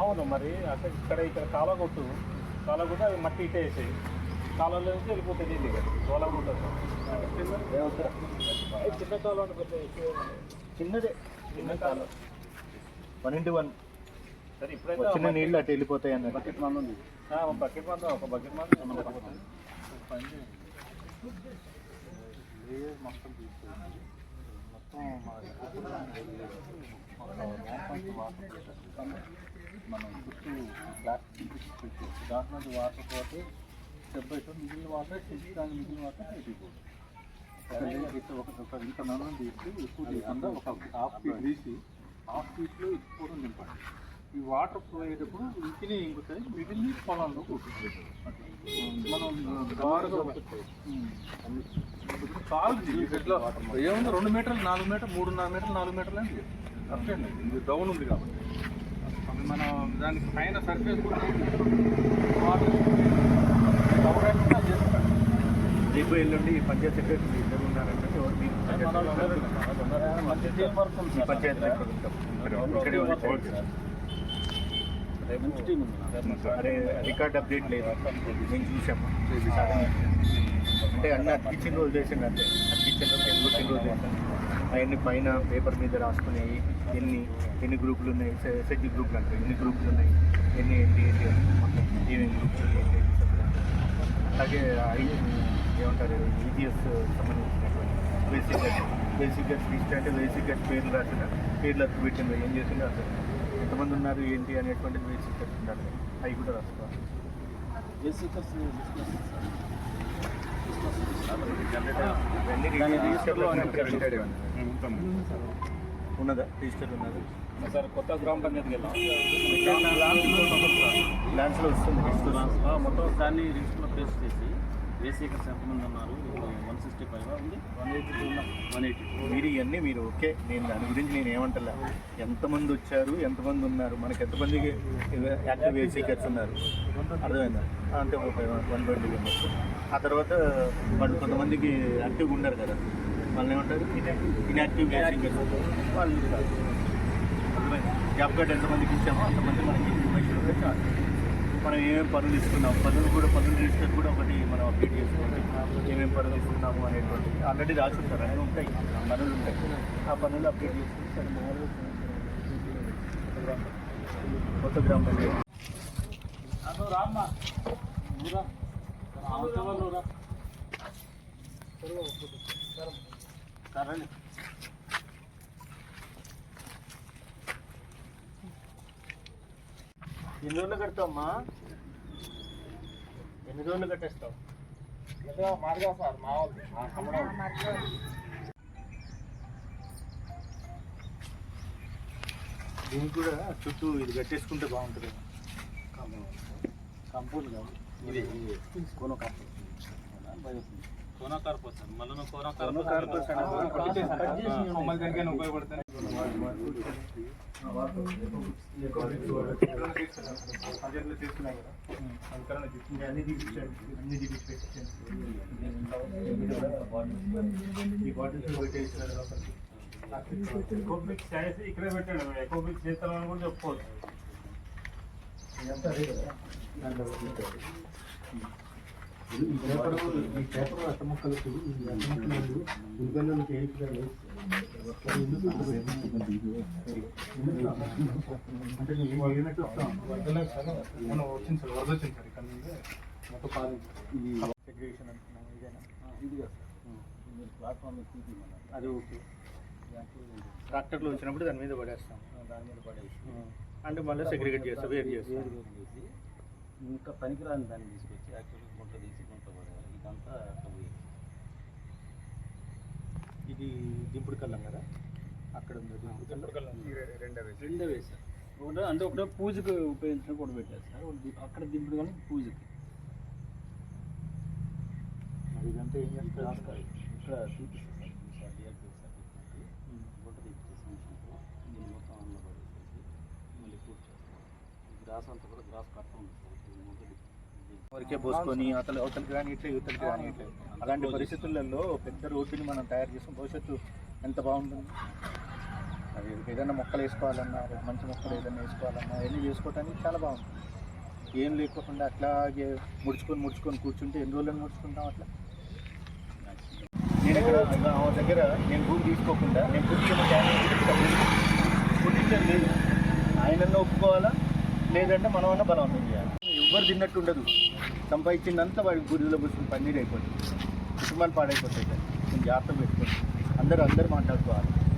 అవును మరి. అక్కడ ఇక్కడ ఇక్కడ కాలువ కొట్టు. అది మట్టి ఇటే వేసేయి. కాలువలో నుంచి వెళ్ళిపోతుంది ఇది ఉంటుంది. చిన్న ఏమీ లేదు. చిన్నదే. చిన్న కాలువ. One into one. సరే ఇప్పుడైతే వచ్చిన నీళ్ళు అటు వెళ్ళిపోతాయి అన్నట్టు. బకెట్ మంది ఉంది. బకెట్ మంది ఒక బకెట్ మంది. మొత్తం మొత్తం మనం చుట్టూ ప్లాస్టిక్ పెట్టి దాంట్లో నుంచి వాటర్ పోతే స్టెప్ బై స్టెప్ మిగిలిన వాటర్ చెట్టు దాని మిగిలిన వాటర్ పెట్టిపోతుంది ఒక ఇంత నన్ను తీసి ఎక్కువ తీయకుండా ఒక హాఫ్ ఫీట్ తీసి హాఫ్ ఫీట్లో ఎక్కువ నింపండి ఈ వాటర్ ఫ్లో అయ్యేటప్పుడు ఇంటిని ఇంకుతాయి మిగిలిన పొలంలో కూర్చుంటుంది మనం దారుగా కాలు ఏముంది? రెండు మీటర్లు నాలుగు మీటర్లు మూడున్నర మీటర్లు నాలుగు మీటర్లు అండి కరెక్ట్ అండి. ఇది డౌన్ ఉంది కాబట్టి. మనం దానికి పైన సర్ఫేస్ కూడా రేపు ఎల్లుండి ఈ పంచాయత్ సెక్రటరీ ఇద్దరు ఉన్నారంటే రికార్డ్ అప్డేట్ లేదు. నేను చూసాము అంటే అన్ని అతికిచ్చిన రోజు చేసిండు అంతే. అతికిచ్చిన రోజు కొట్టిన రోజు చేశాను అవన్నీ పైన పేపర్ మీద రాసుకునేవి ఎన్ని ఎన్ని గ్రూపులు ఉన్నాయి? ఎస్హెచ్జి గ్రూపులు అంటే ఎన్ని గ్రూపులు ఉన్నాయి? ఎన్ని ఏంటి ఏంటి అని ఏమేమి గ్రూపులు ఏంటి అలాగే ఏమంటారు? ఈజీఎస్ సంబంధించినటువంటి బేసిక్ గట్ బేసిక్ గట్ లిస్ట్ అంటే బేసిక్ గట్ పేర్లు రాసిన పేర్లు పెట్టింది ఏం చేసిందో అసలు? ఎంతమంది ఉన్నారు? ఏంటి అనేటువంటిది బేసిక్ గట్ ఉండాలి. అవి కూడా రాసుకోవాలి. బేసిక్ ఉన్నదా? రిజిస్టర్ ఉన్నదా సార్ కొత్త గ్రామ పంచాయతీకి వెళ్దాం ల్యాండ్స్లో వస్తుంది మొత్తం దాన్ని రిజిస్టర్లో ప్లేస్ చేసి ఏసీకర్స్ ఎంతమంది ఉన్నారు? వన్ సిక్స్టీ ఫైవ్ ఉంది? One eighty two one eighty మీరు ఇవన్నీ మీరు ఓకే. నేను దాని గురించి నేను ఏమంటలే? ఎంతమంది వచ్చారు? ఎంతమంది ఉన్నారు? మనకి ఎంతమందికి యాక్టివ్ సీకర్స్ ఉన్నారు? అర్థమైందా? అంటే ఒక వన్ ట్వంటీ మెంబర్స్. ఆ తర్వాత వాళ్ళు కొంతమందికి యాక్టివ్గా ఉండరు కదా వాళ్ళు ఏమంటారు ఇన్యాక్టివ్ సీకర్స్ వాళ్ళు జాబ్ కార్డ్ ఎంతమందికి ఇచ్చామో అంతమంది మనకి ఇన్ఫర్మేషన్ ఉంటే చాలు మనం ఏమేమి పనులు ఇస్తున్నాం పనులు కూడా పనులు రిజిస్టర్ కూడా ఒకటి మనం అప్డేట్ చేసుకోవాలి ఏమేమి పనులు ఇస్తున్నాము అనేటువంటి ఆల్రెడీ రాసి ఉంటారు అనేవి ఉంటాయి పనులు ఉంటాయి ఆ పనులు అప్డేట్ చేసుకుని కొత్త గ్రామ పంచాయతీ రామ్మా ఎన్ని రోజులు కడతావమ్మా? ఎన్ని రోజులు కట్టేస్తావు? మార్గా సార్ మా వాళ్ళు మా తమ్ముడు దీనికి కూడా చుట్టూ ఇది కట్టేసుకుంటే బాగుంటుంది. కాంపౌండ్ కాదు. ఇది కోనో కార్పు కోనో కార్పు వస్తుంది మళ్ళీ నువ్వు కోనో కోనో కార్పు వస్తుంది. కొమ్మల దగ్గర ఉపయోగపడుతుంది అన్ని తీపించండి అన్ని తీపించండి ఈ బాటిల్స్ పెట్టేసిన ఎకోబిక్ సైజ్ ఇక్కడే పెట్టాడు ఎకోబిక్ చేస్తారని కూడా చెప్పుకోవచ్చు పేపర్ ఈ పేపర్ అట్ట ముక్కలకు ఈ అట్ట ముక్కలు ఉల్లిగడ్డలకి వేయించాలి అంటే నేను సార్ మనం వచ్చింది సార్ వరద వచ్చింది సార్ ఇక్కడ నుండి మొత్తం పాలు ఇది సెగ్రిగేషన్ అంటున్నాం ఇదేనా ఇది కదా మీరు ప్లాట్ఫామ్ తీపిమన్నారు అది ఓకే. ట్రాక్టర్లో వచ్చినప్పుడు దాని మీద పడేస్తాం. దాని మీద పడేసి. అంటే మళ్ళీ సెగ్రిగేట్ చేస్తాం వేరు చేస్తాం ఇంకా పనికిరాని దాన్ని తీసుకొచ్చి యాక్చువల్గా గుంట తీసి గుంట పడేయాలి. ఇదంతా ఇది దింపుడు కళ్ళం కదా? అక్కడ ఉంది దింపుడు కళ్ళం? రెండే వేసి రెండే వేసారు ఒకటే అంటే ఒకటే పూజకు ఉపయోగించిన కూడా పెట్టారు సార్. అక్కడ దింపుడు కానీ పూజకి. మరి ఇదంతా ఏం చేస్తారు? ఇక్కడ చూపిస్తారు సార్ డిఎల్పీ సర్టిఫికేట్ గుంట తీసేసి మిషన్తో దీన్ని మొత్తం అందులో పడేసేసి మళ్ళీ పూజ చేస్తాం ఈ గ్రాస్ అంతా కూడా గ్రాస్ కట్టం వరకే పోసుకొని అవతల అవతలకి కానీ ఇట్లా యువతలకి కానీ అలాంటి పరిస్థితులలో పెద్ద రోడ్డుని మనం తయారు చేసిన భవిష్యత్తు ఎంత బాగుంటుంది? అది ఏదైనా మొక్కలు వేసుకోవాలన్నా మంచి మొక్కలు ఏదైనా వేసుకోవాలన్నా అవన్నీ వేసుకోవటానికి చాలా బాగుంటుంది. ఏం లేకోకుండా అట్లాగే ముడుచుకొని ముడుచుకొని కూర్చుంటే ఎన్ని రోజులను ముడుచుకుంటాం అట్లా? నేను ఇక్కడ ఆమె దగ్గర నేను భూమి తీసుకోకుండా నేను పుట్టిన పుట్టించడం ఆయనన్నా ఒప్పుకోవాలా? లేదంటే మనమన్నా బలవంతం చేయాలి ఎవ్వరు తిన్నట్టు ఉండదు. సంపాదించిందంతా వాడి గురిలో పుస్తకం పన్నీరు అయిపోతుంది. కుటుంబాలు పాడైపోతాయి కదా. జాగ్రత్త పెట్టుకోండి. అందరూ అందరూ మాట్లాడుకోవాలి.